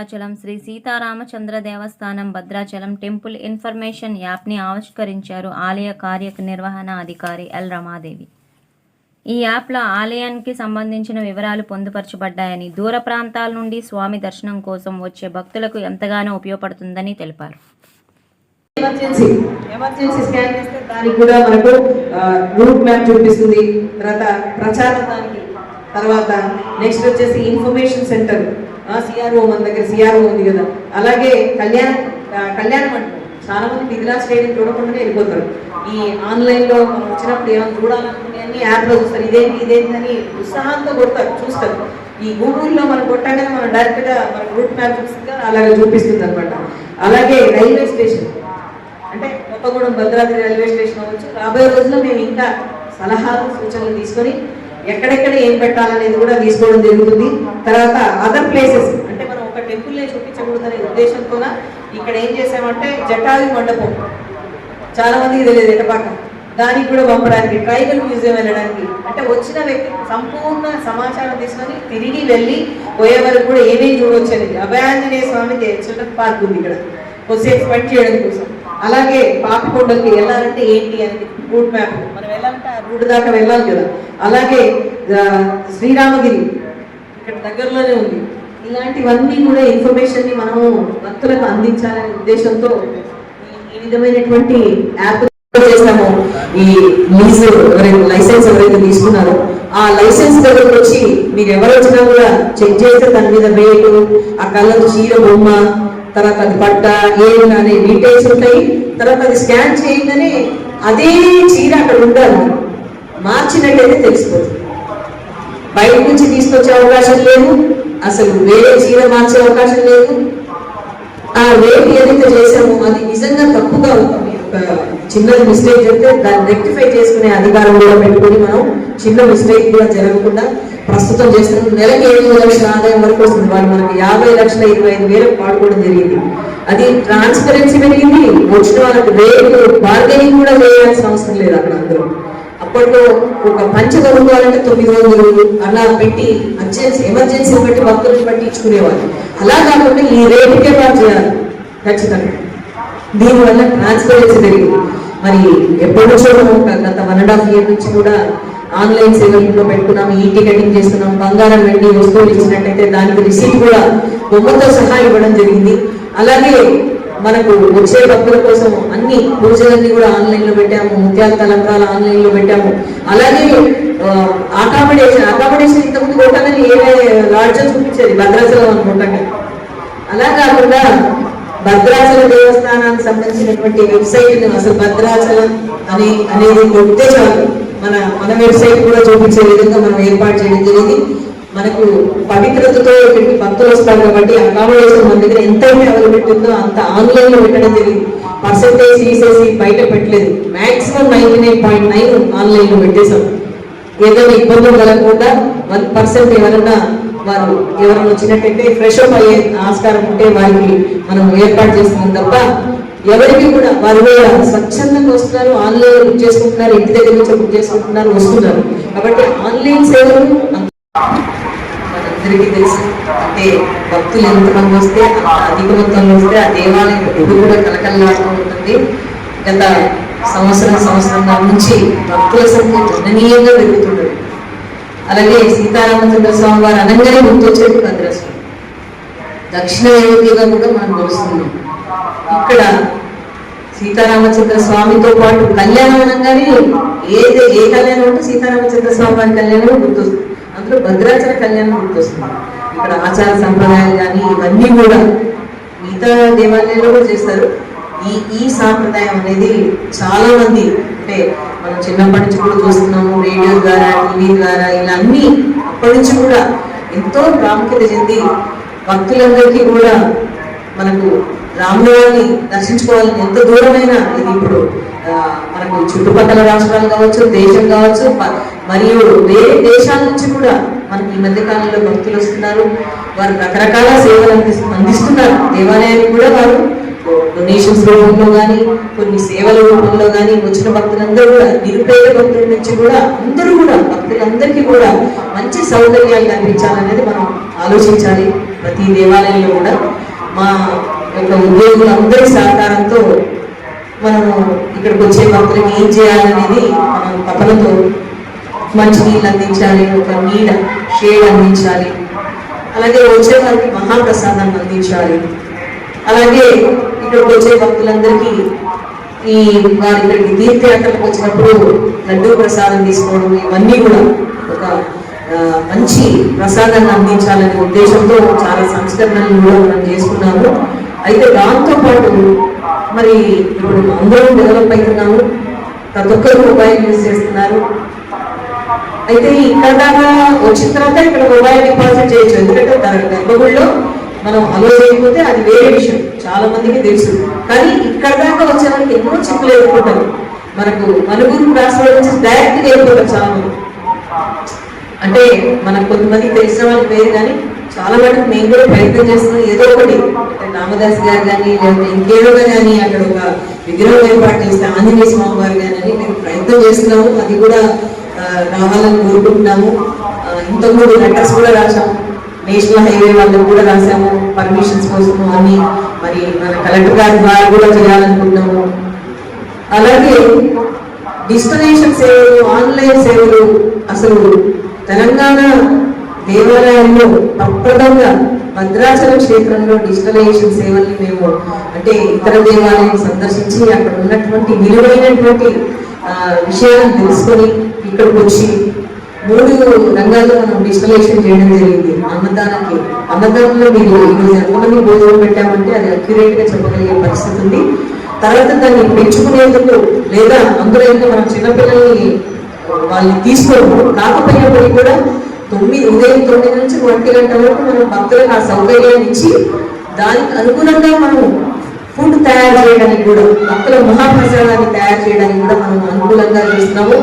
భద్రాచలం శ్రీ సీతారామచంద్ర దేవస్థానం Bhadrachalam temple information యాప్ని ఆవిష్కరించారు ఆలయ కార్యనిర్వహణ అధికారి ఎల్ రమాదేవి. ఈ యాప్లో ఆలయానికి సంబంధించిన వివరాలు పొందుపరచబడ్డాయని దూర ప్రాంతాల నుండి స్వామి దర్శనం కోసం వచ్చే భక్తులకు ఎంతగానో ఉపయోగపడుతుందని తెలిపారు. ఎమర్జెన్సీ ఎమర్జెన్సీ స్కాన్ చేస్తే దానికి కూడా మనకు రూట్ మ్యాప్ చూపిస్తుంది. తర్వాత ప్రచారం దానికి. తర్వాత నెక్స్ట్ వచ్చేసి ఇన్ఫర్మేషన్ సెంటర్ సిఆర్ఓ మన దగ్గర సిఆర్ఓ ఉంది కదా. అలాగే కళ్యాణ ఆ, కళ్యాణ మండపం చాలా మంది మిథిలా స్టేడియం చూడకుండానే వెళ్ళిపోతారు. ఈ ఆన్లైన్లో మనం వచ్చినప్పుడు ఏమైనా చూడాలనుకునే అన్ని యాప్లో చూస్తారు. ఇదేంటి ఇదేంటి అని ఉత్సాహంతో కొడతారు చూస్తారు. ఈ గూగుల్లో మనం కొట్టగానే మనం డైరెక్ట్గా మన రూట్ మ్యాప్ చూపిస్తుంది? అలాగే చూపిస్తుంది అనమాట అలాగే రైల్వే స్టేషన్. అంటే కొత్తగూడెం భద్రాద్రి రైల్వే స్టేషన్ అవ్వచ్చు రాబోయే రోజుల్లో మేము ఇంకా సలహాలు సూచనలు తీసుకొని ఎక్కడెక్కడ ఏం పెట్టాలనేది కూడా తీసుకోవడం జరుగుతుంది. తర్వాత అదర్ ప్లేసెస్ అంటే మనం ఒక టెంపుల్నే చూపించకూడదనే ఉద్దేశంతోన ఇక్కడ ఏం చేసామంటే జటావి మండపం. చాలా మందికి తెలియదు ఎటపాక దానికి కూడా పంపడానికి ట్రైబల్ మ్యూజియం వెళ్ళడానికి. అంటే వచ్చిన వ్యక్తి సంపూర్ణ సమాచారం తీసుకొని తిరిగి వెళ్ళి పోయే వరకు కూడా ఏమేమి చూడవచ్చు అనేది అభయాంజనేయ స్వామి చిల్డ్రన్ పార్క్ ఉంది ఇక్కడ. కొద్దిసేపు స్పెండ్ చేయడం కోసం. అలాగే పాపికొండలకి వెళ్ళాలంటే ఏంటి అని రూట్ మ్యాప్ మనం వెళ్ళాలంటే ఆ రూట్ దాకా వెళ్ళాలి కదా. అలాగే శ్రీరామగిరి ఇక్కడ దగ్గరలోనే ఉంది. ఇలాంటివన్నీ కూడా ఇన్ఫర్మేషన్ని మనము భక్తులకు అందించాలనే ఉద్దేశంతో ఈ- విధమైనటువంటి యాప్ చేసాము ఈ లీజ్ ఎవరైతే లైసెన్స్ ఎవరైతే తీసుకున్నారో ఆ లైసెన్స్ దగ్గరకు వచ్చి మీరు ఎవరు వచ్చినా కూడా చెక్ చేస్తే దాని మీద రేటు ఆ కలర్ చీర బొమ్మ తర్వాత అది పట్ట ఏమి అనే డీటెయిల్స్ ఉంటాయి. తర్వాత అది స్కాన్ చేయగానే అదే చీర అక్కడ ఉండాలి. మార్చినట్టయితే తెలిసిపోతుంది. బయట నుంచి తీసుకొచ్చే అవకాశం లేదు. అసలు వేరే చీర మార్చే అవకాశం లేదు. ఆ రేట్ ఏదైతే చేశామో అది నిజంగా తప్పుగా ఉంటుంది ఒక చిన్నది మిస్టేక్ చెప్తే దాన్ని రెక్టిఫై చేసుకునే అధికారం కూడా పెట్టుకుని మనం చిన్న మిస్టేక్ కూడా జరగకుండా ప్రస్తుతం చేస్తున్న నెలకి ఎనిమిది లక్షల ఆదాయం వరకు వస్తుంది. వాళ్ళు మనకి యాభై లక్షల ఇరవై ఐదు వేలకు వాడుకోవడం జరిగింది. అది ట్రాన్స్పరెన్సీ పెరిగింది. వచ్చిన వాళ్ళకి రేట్లు బార్గెనింగ్ కూడా చేయాల్సిన అవసరం లేదు అక్కడ అందరూ. అప్పట్లో ఒక పంచ కొనుక్కోవాలంటే తొమ్మిది వందలు అలా పెట్టి అర్జెన్సీ ఎమర్జెన్సీ బట్టి భక్తులను బట్టి ఇచ్చుకునేవాళ్ళు అలా కాకుండా ఈ రేటుకే పాటు చేయాలి. ఖచ్చితంగా. దీనివల్ల ట్రాన్స్పరెన్సీ పెరిగింది. మరి ఎప్పటి నుంచో గత వన్ అండ్ హాఫ్ ఇయర్ నుంచి కూడా ఆన్లైన్ సేవల్లో పెట్టుకున్నాం ఈ టికెటింగ్ చేస్తున్నాం బంగారం వెండి వస్తువులు ఇచ్చినట్టయితే దానికి రిసీట్ కూడా బొమ్మతో సహా ఇవ్వడం జరిగింది. అలాగే మనకు వచ్చే భక్తుల కోసం అన్ని పూజలన్నీ కూడా ఆన్లైన్లో పెట్టాము ముత్యాల తలంబ్రాలు ఆన్లైన్లో పెట్టాము. అలాగే అకామిడేషన్ అకామిడేషన్ ఇంతకుముందు కొట్టాలని ఏ లాడ్జ్ చూపించేది? భద్రాచలం అనుకుంటాను అలా కాకుండా భద్రాచల దేవస్థానానికి సంబంధించినటువంటి వెబ్సైట్ అసలు భద్రాచలం అని అనేది కొట్టే చాలు మన మన వెబ్సైట్ కూడా చూపించే విధంగా మనం ఏర్పాటు చేయడం జరిగింది. మనకు పవిత్రతతో ఇక్కడికి భక్తులు వస్తారు కాబట్టి అకామిడేషన్ మన దగ్గర ఎంతైతే అవైలబిలిటీ ఉందో అంత ఆన్లైన్లో పెట్టడం జరిగింది. పర్సెంటేజ్ తీసేసి బయట పెట్టలేదు. Maximum ninety nine point nine ఆన్లైన్లో పెట్టేశాం. ఏదైనా ఇబ్బందులు కలగకుండా వన్ పర్సెంట్ ఎవరన్నా వారు ఎవరైనా వచ్చినట్టయితే ఫ్రెష్ అప్ అయ్యే ఆస్కారం ఉంటే వారికి మనం ఏర్పాటు చేస్తున్నాం తప్ప ఎవరికి కూడా వారు కూడా స్వచ్ఛందంగా వస్తున్నారు ఆన్లైన్ బుక్ చేసుకుంటున్నారు ఇంటి దగ్గర నుంచి బుక్ చేసుకుంటున్నారు వస్తున్నారు. కాబట్టి ఆన్లైన్ సేవలు మనందరికీ తెలుసు. అంటే భక్తులు ఎంతమంది వస్తే అధిక మొత్తంలో వస్తే ఆ దేవాలయం ఎప్పుడు కూడా కలకల్లాడుతూ ఉంటుంది. గత సంవత్సరం సంవత్సరంగా నుంచి భక్తుల సంఖ్య గణనీయంగా పెరుగుతున్నది అలాగే సీతారామచంద్ర స్వామి వారు అనగానే గుర్తొచ్చేది భద్రస్వామి దక్షిణ అయోధ్యగా కూడా మనం కొలుస్తున్నాం ఇక్కడ సీతారామచంద్ర స్వామితో పాటు కళ్యాణం అనగానే ఏది ఏ కళ్యాణం అంటే సీతారామచంద్ర స్వామి వారి కళ్యాణం గుర్తొస్తుంది. అందులో భద్రాచల కళ్యాణం గుర్తొస్తుంది. ఇక్కడ ఆచార సంప్రదాయాలు కానీ ఇవన్నీ కూడా మిగతా దేవాలయాల్లో కూడా చేస్తారు. ఈ ఈ సాంప్రదాయం అనేది చాలా మంది అంటే మనం చిన్నప్పటి నుంచి కూడా చూస్తున్నాము రేడియో ద్వారా టీవీ ద్వారా ఇలా అన్ని అప్పటి నుంచి కూడా ఎంతో ప్రాముఖ్యత చెంది భక్తులందరికీ కూడా మనకు రాములవారిని దర్శించుకోవాలని ఎంత దూరమైన ఇది ఇప్పుడు మనకు చుట్టుపక్కల రాష్ట్రాలు కావచ్చు దేశం కావచ్చు మరియు వేరే దేశాల నుంచి కూడా మనకి ఈ మధ్య కాలంలో భక్తులు వస్తున్నారు. వారు రకరకాల సేవలు అందిస్తు- అందిస్తున్నారు. దేవాలయానికి కూడా వారు డొనేషన్స్ రూపంలో కానీ కొన్ని సేవల రూపంలో కానీ వచ్చిన భక్తులందరూ కూడా నిరుపేద భక్తుల నుంచి కూడా అందరూ కూడా భక్తులందరికీ కూడా మంచి సౌకర్యాలు కల్పించాలనేది మనం ఆలోచించాలి. ప్రతి దేవాలయంలో కూడా మా యొక్క ఉద్యోగులందరి సహకారంతో మనము ఇక్కడికి వచ్చే భక్తులకి ఏం చేయాలనేది మనం తపనతో మంచినీళ్ళు అందించాలి ఒక నీడ షేడ్ అందించాలి. అలాగే వచ్చే వారికి మహాప్రసాదాన్ని అందించాలి. అలాగే ఇక్కడికి వచ్చే భక్తులందరికీ ఈ వారి ఇక్కడికి తీర్థయాత్రలకు వచ్చినప్పుడు లడ్డూ ప్రసాదం తీసుకోవడం ఇవన్నీ కూడా ఒక మంచి ప్రసాదాన్ని అందించాలనే ఉద్దేశంతో చాలా సంస్కరణలు కూడా మనం చేసుకున్నాము. అయితే దాంతో పాటు మరి ఇప్పుడు అందరం డెవలప్ అవుతున్నాము. ప్రతి ఒక్కరు మొబైల్ యూజ్ చేస్తున్నారు. అయితే ఇక్కడ దాకా వచ్చిన తర్వాత ఇక్కడ మొబైల్ డిపాజిట్ చేయొచ్చు. ఎందుకంటే దాని గర్భగుడిలో మనం అలో చేయకపోతే అది వేరే విషయం. చాలా మందికి తెలుసు. కానీ ఇక్కడ దాకా వచ్చే వాళ్ళకి ఎన్నో చిక్కులు ఎదుర్కొంటారు మనకు మనుగురు క్రాస్ రోడ్ నుంచి డైరెక్ట్గా వెళ్ళిపోతారు చాలా మంది. అంటే మనకు కొంతమంది తెలిసిన వాళ్ళు పేరు కానీ చాలా మటుకు మేము కూడా ప్రయత్నం చేస్తున్నాం. ఏదో ఒకటి. రామదాస్ గారు కానీ లేకపోతే ఇంకేదో కానీ అక్కడ ఒక విగ్రహం ఏర్పాటు చేస్తే ఆంజనేయ స్వామి వారు కానీ అని మేము ప్రయత్నం చేస్తున్నాము. అది కూడా రావాలని కోరుకుంటున్నాము. ఇంతకుముందు లెటర్స్ కూడా రాసాము నేషనల్ హైవే వాళ్ళకు కూడా రాసాము పర్మిషన్స్ కోసము అని మరి మన కలెక్టర్ గారి ద్వారా కూడా చేయాలనుకుంటున్నాము. అలాగే డిస్టినేషన్ సేవలు ఆన్లైన్ సేవలు అసలు తెలంగాణ దేవాలయంలో తప్పదంగా భద్రాచలం క్షేత్రంలో డిజిటలైజేషన్ సేవల్ని మేము అంటే ఇతర దేవాలయం సందర్శించి అక్కడ ఉన్నటువంటి విలువైనటువంటి విషయాలను తెలుసుకొని ఇక్కడికి వచ్చి మూడు రంగాల్లో మనం డిజిటలైజేషన్ చేయడం జరిగింది. అన్నదానానికి. అన్నదానంలో మీరు ఈరోజు ఎంతమంది భోజనం పెట్టామంటే అది అక్యురేట్గా చెప్పగలిగే పరిస్థితి ఉంది. తర్వాత దాన్ని పెంచుకునేందుకు లేదా అందులో ఇంకా మనం చిన్నపిల్లల్ని వాళ్ళని తీసుకోము కాకపోయినప్పటికీ కూడా తొమ్మిది ఉదయం తొమ్మిది నుంచి ఒంటి గంట వరకు మనం భక్తులకు ఆ సౌకర్యాన్ని ఇచ్చి దానికి అనుగుణంగా మనం ఫుడ్ తయారు చేయడానికి కూడా భక్తుల మహాప్రసాదాన్ని తయారు చేయడానికి కూడా మనం అనుకూలంగా చేస్తున్నాము.